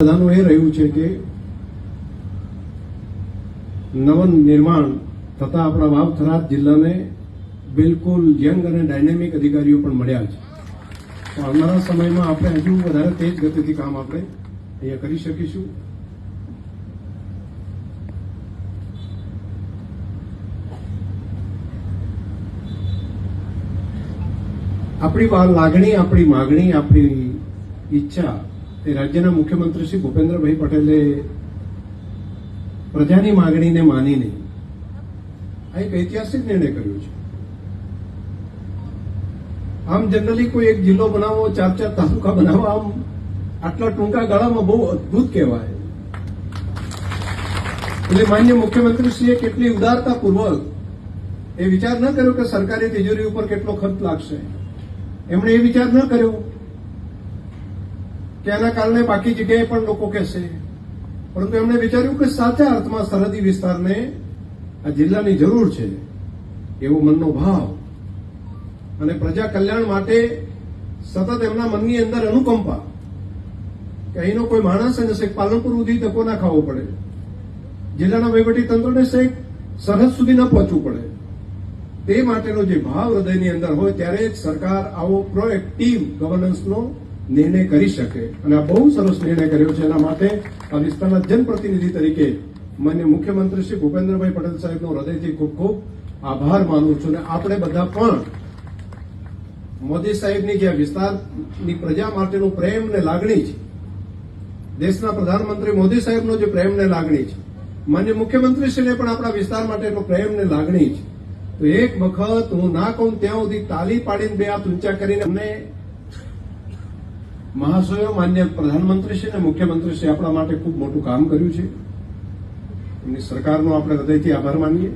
બધાનું એ રહ્યું છે કે નવન નિર્માણ થતા આપણા વાવથરાદ જિલ્લાને બિલકુલ યંગ અને ડાયનેમિક અધિકારીઓ પણ મળ્યા છે. તો આવનારા સમયમાં આપણે હજુ વધારે તેજ ગતિથી કામ આપણે અહીંયા કરી શકીશું. આપણી લાગણી, આપણી માગણી, આપણી ઈચ્છા એ રાજ્યના મુખ્યમંત્રી શ્રી ભૂપેન્દ્રભાઈ પટેલે પ્રજાની માગણીને માની નહીં આ એક ઐતિહાસિક નિર્ણય કર્યો છે. આમ જનરલી કોઈ એક જિલ્લો બનાવવો ચાર ચાર તાલુકા બનાવવા આમ આટલા ટૂંકા ગાળામાં બહુ અદભુત કહેવાય. એટલે માન્ય મુખ્યમંત્રીશ્રીએ કેટલી ઉદારતાપૂર્વક એ વિચાર ન કર્યો કે સરકારી તિજોરી ઉપર કેટલો ખર્ચ લાગશે. એમણે એ વિચાર ન કર્યો. કે એના કારણે બાકી જગ્યાએ પણ લોકો કહેશે. પરંતુ એમણે વિચાર્યું કે સાચા અર્થમાં સરહદી વિસ્તારને આ જિલ્લાની જરૂર છે, એવો મનનો ભાવ. અને પ્રજા કલ્યાણ માટે સતત એમના મનની અંદર અનુકંપા કે અહીંનો કોઈ માણસ અને શેખ પાલનપુર સુધી ધક્કો ના ખાવો પડે. જિલ્લાના વહીવટી તંત્રને શેખ સરહદ સુધી ન પહોંચવું પડે. તે માટેનો જે ભાવ હૃદયની અંદર હોય, ત્યારે જ સરકાર આવો પ્રોએક્ટિવ ગવર્નન્સનો નિર્ણય કરી શકે. અને આ બહુ સરસ નિર્ણય કર્યો છે. એના માટે આ વિસ્તારના જનપ્રતિનિધિ તરીકે મને મુખ્યમંત્રી શ્રી ભૂપેન્દ્રભાઈ પટેલ સાહેબનો હૃદયથી ખૂબ ખૂબ આભાર માનું છું. અને આપણે બધા પણ મોદી સાહેબની જે વિસ્તારની પ્રજા માટેનું પ્રેમ ને લાગણી છે, દેશના પ્રધાનમંત્રી મોદી સાહેબનો જે પ્રેમ ને લાગણી છે, માન્ય મુખ્યમંત્રીશ્રીને પણ આપણા વિસ્તાર માટેનો પ્રેમ ને લાગણી છે. તો એક વખત હું ના કહું, ત્યાં સુધી તાલી પાડીને બે હાથ ઊંચા કરીને અમને મહાશયો, માન્ય પ્રધાનમંત્રીશ્રી અને મુખ્યમંત્રીશ્રી આપણા માટે ખૂબ મોટું કામ કર્યું છે. એમની સરકારનો આપણે હૃદયથી આભાર માનીએ.